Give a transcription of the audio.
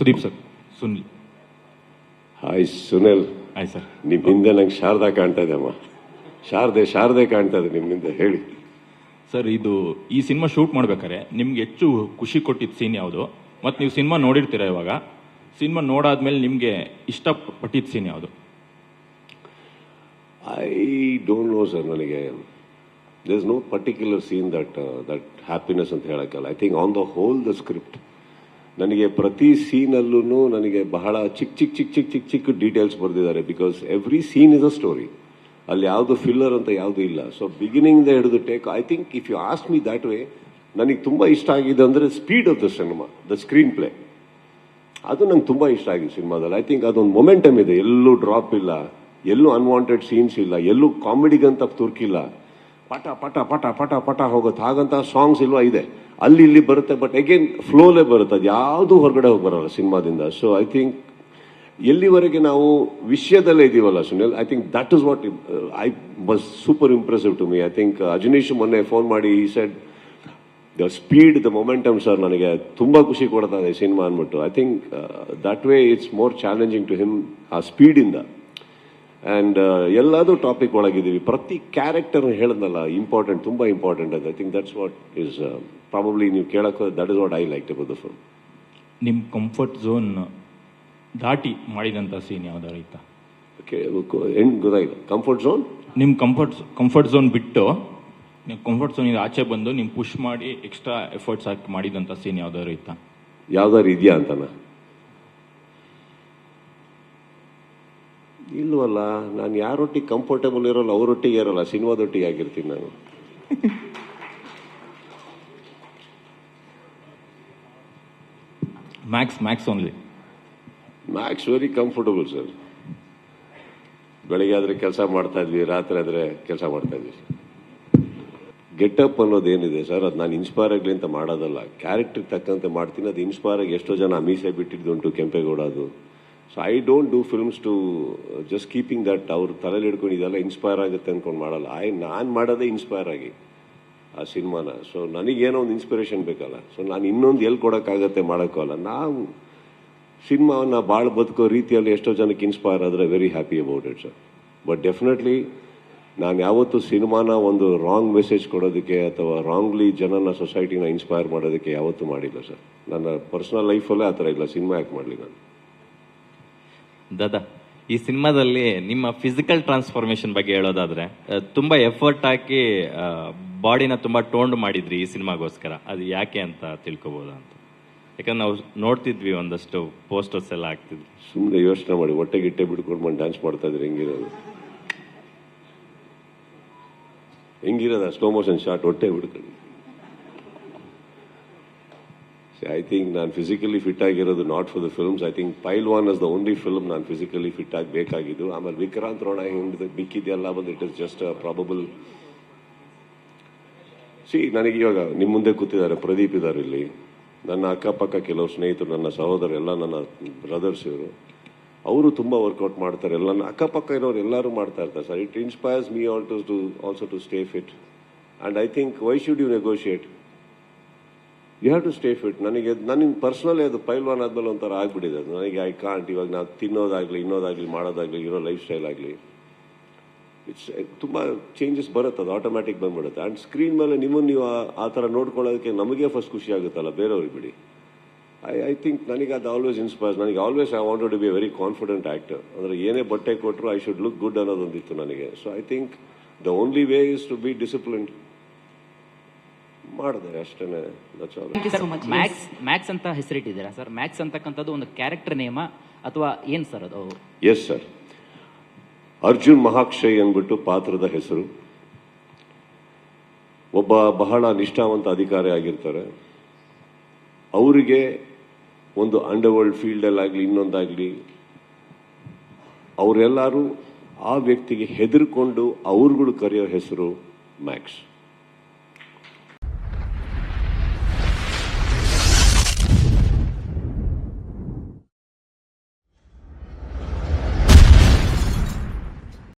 Sudeep sir Sunil. Hi Sunil. Hi sir. ನಿಮ್ ಹಿಂದೆ ನಂಗೆ ಶಾರದಾ ಕಾಣ್ತಾ ಇದೆ ಅಮ್ಮ. ಶಾರದೆ ಶಾರದೆ ಕಾಣ್ತಾ ಇದೆ ನಿಮ್ಮಿಂದ ಹೇಳಿ. ಸರ್ ಇದು ಈ ಸಿನಿಮಾ ಶೂಟ್ ಮಾಡ್ಬೇಕಾದ್ರೆ ನಿಮ್ಗೆ ಹೆಚ್ಚು ಖುಷಿ ಕೊಟ್ಟಿದ್ದ ಸೀನ್ ಯಾವುದು? ಮತ್ತು ನೀವು ಸಿನಿಮಾ ನೋಡಿರ್ತೀರ ಇವಾಗ? ಸಿನಿಮಾ ನೋಡಾದ್ಮೇಲೆ ನಿಮಗೆ ಇಷ್ಟಪಟ್ಟಿದ್ದ ಸೀನ್ ಯಾವುದು? ಐ ಡೋಂಟ್ ನೋ ಸರ್ ನನಗೆ. There is no particular scene that that happiness ಅಂತ ಹೇಳೋಕ್ಕಲ್ಲ. I think on the whole the script ನನಗೆ ಪ್ರತಿ ಸೀನಲ್ಲೂ ನನಗೆ ಬಹಳ ಚಿಕ್ಕ ಚಿಕ್ಕ ಚಿಕ್ಕ ಚಿಕ್ಕ ಚಿಕ್ಕ ಚಿಕ್ಕ ಡೀಟೇಲ್ಸ್ ಬರೆದಿದ್ದಾರೆ because every scene is a story ಅಲ್ಲಿ ಯಾವುದು ಫಿಲ್ಲರ್ ಅಂತ ಯಾವುದು ಇಲ್ಲ. ಸೊ ಬಿಗಿನಿಂಗ್ ಹಿಡಿದು take I think if you ask me that way ನನಗೆ ತುಂಬ ಇಷ್ಟ ಆಗಿದೆ ಅಂದರೆ speed of the cinema the screenplay ಅದು ನಂಗೆ ತುಂಬ ಇಷ್ಟ ಆಗಿದೆ ಸಿನಿಮಾದಲ್ಲಿ. ಐ ಥಿಂಕ್ ಅದೊಂದು ಮೊಮೆಂಟಮ್ ಇದೆ. ಎಲ್ಲೂ ಡ್ರಾಪ್ ಇಲ್ಲ, ಎಲ್ಲೂ ಅನ್ವಾಂಟೆಡ್ ಸೀನ್ಸ್ ಇಲ್ಲ, ಎಲ್ಲೂ ಕಾಮಿಡಿಗಂತ ತುರ್ಕಿಲ್ಲ. ಪಟ ಪಟ ಪಟ ಪಟ ಪಟ ಹೋಗುತ್ತೆ. ಹಾಗಂತ ಸಾಂಗ್ಸ್ ಇಲ್ವಾ? ಇದೆ. ಅಲ್ಲಿ ಇಲ್ಲಿ ಬರುತ್ತೆ ಬಟ್ ಅಗೇನ್ ಫ್ಲೋಲೇ ಬರುತ್ತೆ. ಅದು ಯಾವುದು ಹೊರಗಡೆ ಹೋಗಿ ಬರಲ್ಲ ಸಿನಿಮಾದಿಂದ. ಸೊ ಐ ಥಿಂಕ್ ಎಲ್ಲಿವರೆಗೆ ನಾವು ವಿಷಯದಲ್ಲೇ ಇದೀವಲ್ಲ Sunil? I think that is what I was super impressive to me I think Ajaneesh ಮೊನ್ನೆ ಫೋನ್ ಮಾಡಿ ಈ said the speed the momentum sir ನನಗೆ ತುಂಬ ಖುಷಿ ಕೊಡ್ತಾ ಇದೆ ಸಿನಿಮಾ ಅಂದ್ಬಿಟ್ಟು. I think that way it's more challenging to him ಆ ಸ್ಪೀಡಿಂದ ಆ್ಯಂಡ್ ಎಲ್ಲದೂ ಟಾಪಿಕ್ ಒಳಗಿದ್ದೀವಿ. ಪ್ರತಿ ಕ್ಯಾರೆಕ್ಟರ್ ಹೇಳಿದ್ನಲ್ಲ ಇಂಪಾರ್ಟೆಂಟ್ ತುಂಬ ಇಂಪಾರ್ಟೆಂಟ್ ಅಂತ I think that's what is probably ನೀವು ಕೇಳಕ್ಕೆ that is what I like to the film ನಿಮ್ಮ ಕಂಫರ್ಟ್ ಝೋನ್ ದಾಟಿ ಮಾಡಿದಂಥ ಸೀನ್ ಯಾವ್ದಾರು ಐತಾ ಎಂಡ್ ಗೊತ್ತಾಯಿಲ್ಲ ಕಂಫರ್ಟ್ ಝೋನ್ ನಿಮ್ಮ ಕಂಫರ್ಟ್ ಕಂಫರ್ಟ್ ಝೋನ್ ಬಿಟ್ಟು ನಿಮ್ಮ ಕಂಫರ್ಟ್ ಝೋನಿಂದ ಆಚೆ ಬಂದು ನಿಮ್ಮ ಪುಷ್ ಮಾಡಿ ಎಕ್ಸ್ಟ್ರಾ ಎಫರ್ಟ್ಸ್ ಹಾಕಿ ಮಾಡಿದಂಥ ಸೀನ್ ಯಾವ್ದಾದ್ರು ಇತ್ತಾ? ಯಾವ್ದಾರು ಇದೆಯಾ ಅಂತನ? ಇಲ್ವಲ್ಲ ನಾನು ಯಾರೊಟ್ಟಿಗೆ ಕಂಫರ್ಟೇಬಲ್ ಇರೋಲ್ಲ ಅವರೊಟ್ಟಿಗೆ ಇರೋಲ್ಲ ಸಿನಿಮಾದೊಟ್ಟಿಗೆ ಆಗಿರ್ತೀನಿ ನಾನು. Max Max only Max very comfortable sir ಬೆಳಿಗ್ಗೆ ಆದರೆ ಕೆಲಸ ಮಾಡ್ತಾ ಇದ್ವಿ ರಾತ್ರಿ ಆದರೆ ಕೆಲಸ ಮಾಡ್ತಾ ಇದ್ವಿ. ಗೆಟಪ್ ಅನ್ನೋದೇನಿದೆ ಸರ್ ಅದು ನಾನು ಇನ್ಸ್ಪೈರ್ ಆಗಲಿ ಅಂತ ಮಾಡೋದಲ್ಲ. ಕ್ಯಾರೆಕ್ಟರ್ ತಕ್ಕಂತೆ ಮಾಡ್ತೀನಿ ಅದು ಇನ್ಸ್ಪೈರ್ ಆಗಿ ಎಷ್ಟೋ ಜನ ಮೀಸೆ ಬಿಟ್ಟಿದ್ದುಂಟು ಕೆಂಪೇಗೌಡ ಅದು so I don't do films to just keeping that ಅವ್ರು ತಲೆಯಲ್ಲಿ ಹಿಡ್ಕೊಂಡು ಇದೆಲ್ಲ ಇನ್ಸ್ಪೈರ್ ಆಗುತ್ತೆ ಅಂದ್ಕೊಂಡು ಮಾಡಲ್ಲ. ಐ ನಾನು ಮಾಡೋದೇ ಇನ್ಸ್ಪೈರ್ ಆಗಿ, ಆ ಸಿನಿಮಾನ. ಸೊ ನನಗೇನೋ ಒಂದು ಇನ್ಸ್ಪಿರೇಷನ್ ಬೇಕಲ್ಲ. ಸೊ ನಾನು ಇನ್ನೊಂದು ಎಲ್ಲಿ ಕೊಡೋಕ್ಕಾಗತ್ತೆ ಮಾಡೋಕ್ಕಲ್ಲ ನಾವು ಸಿನಿಮಾವನ್ನು ಭಾಳ ಬದುಕೋ ರೀತಿಯಲ್ಲಿ ಎಷ್ಟೋ ಜನಕ್ಕೆ ಇನ್ಸ್ಪೈರ್ ಆದರೆ very happy about it sir but definitely ನಾನು ಯಾವತ್ತೂ ಸಿನಿಮಾನ ಒಂದು ರಾಂಗ್ ಮೆಸೇಜ್ ಕೊಡೋದಕ್ಕೆ ಅಥವಾ ರಾಂಗ್ಲಿ ಜನನ ಸೊಸೈಟಿನ ಇನ್ಸ್ಪೈರ್ ಮಾಡೋದಕ್ಕೆ ಯಾವತ್ತೂ ಮಾಡಿಲ್ಲ ಸರ್ ನನ್ನ ಪರ್ಸ್ನಲ್ ಲೈಫಲ್ಲೇ ಆ ಥರ ಇಲ್ಲ. ಸಿನಿಮಾ ಯಾಕೆ ಮಾಡಲಿ ನಾನು? ದಾದಾ, ಈ ಸಿನಿಮಾದಲ್ಲಿ ನಿಮ್ಮ ಫಿಸಿಕಲ್ ಟ್ರಾನ್ಸ್ಫಾರ್ಮೇಶನ್ ಬಗ್ಗೆ ಹೇಳೋದಾದ್ರೆ ತುಂಬಾ ಎಫರ್ಟ್ ಹಾಕಿ ಬಾಡಿನ ತುಂಬಾ ಟೋಂಡ್ ಮಾಡಿದ್ರಿ ಈ ಸಿನಿಮಾಗೋಸ್ಕರ. ಅದು ಯಾಕೆ ಅಂತ ತಿಳ್ಕೊಬೋದಾ ಅಂತ. ಯಾಕಂದ್ರೆ ನಾವು ನೋಡ್ತಿದ್ವಿ ಒಂದಷ್ಟು ಪೋಸ್ಟರ್ಸ್ ಎಲ್ಲ ಹಾಕ್ತಿದ್ವಿ. ಸುಮ್ಮನೆ ಯೋಚನೆ ಮಾಡಿ, ಹೊಟ್ಟೆ ಗಿಟ್ಟೆ ಬಿಡ್ಕೊಂಡು ಡ್ಯಾನ್ಸ್ ಮಾಡ್ತಾ ಇದ್ರೆ ಹೆಂಗಿರೋದು? ಹೆಂಗಿರೋದ? ಸ್ಲೋ ಮೋಷನ್ ಶಾಟ್ ಹೊಟ್ಟೆ ಬಿಡ್ಕೊಂಡು ಐ ಥಿಂಕ್ ನಾನು ಫಿಸಿಕಲಿ ಫಿಟ್ ಆಗಿರೋದು not for the films I think Pailwaan is the only film ನಾನು ಫಿಸಿಕಲಿ ಫಿಟ್ ಆಗಿ ಬೇಕಾಗಿದ್ದು. ಆಮೇಲೆ ವಿಕ್ರಾಂತ್ ರೋಣ ಹಿಂದೆ ಬಿಕ್ಕಿದೆಲ್ಲ ಬಂದು it is just probably ನನಗೆ ಇವಾಗ ನಿಮ್ಮ ಮುಂದೆ ಕೂತಿದ್ದಾರೆ ಪ್ರದೀಪ್ ಇದ್ದಾರೆ ಇಲ್ಲಿ. ನನ್ನ ಅಕ್ಕಪಕ್ಕ ಕೆಲವು ಸ್ನೇಹಿತರು, ನನ್ನ ಸಹೋದರ ಎಲ್ಲ ನನ್ನ ಬ್ರದರ್ಸ್ ಇವರು. ಅವರು ತುಂಬ ವರ್ಕೌಟ್ ಮಾಡ್ತಾರೆ. ಎಲ್ಲ ನನ್ನ ಅಕ್ಕಪಕ್ಕ ಇರೋರು ಎಲ್ಲರೂ ಮಾಡ್ತಾ ಇರ್ತಾರೆ sir. It inspires me all to to also to stay fit and I think why should you negotiate you have to stay fit ನನಗೆ ನನಗೆ ಪರ್ಸ್ನಲಿ ಅದು ಪೈಲ್ವಾನ್ ಆದ್ಮೇಲೆ ಒಂಥರ ಆಗ್ಬಿಟ್ಟಿದೆ. ಅದು ನನಗೆ ಐ ಕಾಂಟ್ ಇವಾಗ ನಾವು ತಿನ್ನೋದಾಗಲಿ, ಇನ್ನೋದಾಗಲಿ, ಮಾಡೋದಾಗಲಿ, ಇರೋ ಲೈಫ್ ಸ್ಟೈಲ್ ಆಗಲಿ. ಇಟ್ಸ್ ತುಂಬ ಚೇಂಜಸ್ ಬರುತ್ತೆ, ಅದು ಆಟೋಮ್ಯಾಟಿಕ್ ಬಂದ್ಬಿಡುತ್ತೆ. ಆ್ಯಂಡ್ ಸ್ಕ್ರೀನ್ ಮೇಲೆ ನಿಮ್ಮನ್ನು ನೀವು ಆ- ಆ ಥರ ನೋಡ್ಕೊಳ್ಳೋದಕ್ಕೆ ನಮಗೆ ಫಸ್ಟ್ ಖುಷಿ ಆಗುತ್ತಲ್ಲ, ಬೇರೆಯವ್ರಿಗೆ ಬಿಡಿ. ಐ ಐ ಥಿಂಕ್ ನನಗೆ ಅದು ಆಲ್ವೇಸ್ ಇನ್ಸ್ಪೈರ್ಸ್ ನನಗೆ always I wanted to be very confident actor ಅಂದರೆ ಏನೇ ಬಟ್ಟೆ ಕೊಟ್ಟರು ಐ ಶುಡ್ ಲುಕ್ ಗುಡ್ ಅನ್ನೋದೊಂದಿತ್ತು ನನಗೆ. So I think the only way is to be disciplined ಮಾಡಿದೆ ಅಷ್ಟೇ that's all sir Max Max ಅಂತ ಹೆಸರಿಟ್ಟಿದ್ದೀರಾ ಸರ್? ಮ್ಯಾಕ್ಸ್ ಅಂತಕ್ಕಂಥದ್ದು ಒಂದು ಕ್ಯಾರೆಕ್ಟರ್ ನೇಮ ಅಥವಾ ಏನು ಸರ್ ಅದು? ಎಸ್ ಸರ್ ಅರ್ಜುನ್ ಮಹಾಕ್ಷಯ್ ಅಂದ್ಬಿಟ್ಟು ಪಾತ್ರದ ಹೆಸರು. ಒಬ್ಬ ಬಹಳ ನಿಷ್ಠಾವಂತ ಅಧಿಕಾರಿ ಆಗಿರ್ತಾರೆ. ಅವರಿಗೆ ಒಂದು ಅಂಡರ್ವರ್ಲ್ಡ್ ಫೀಲ್ಡಲ್ಲಾಗಲಿ ಇನ್ನೊಂದಾಗಲಿ ಅವರೆಲ್ಲರೂ ಆ ವ್ಯಕ್ತಿಗೆ ಹೆದರ್ಕೊಂಡು ಅವ್ರುಗಳು ಕರೆಯೋ ಹೆಸರು ಮ್ಯಾಕ್ಸ್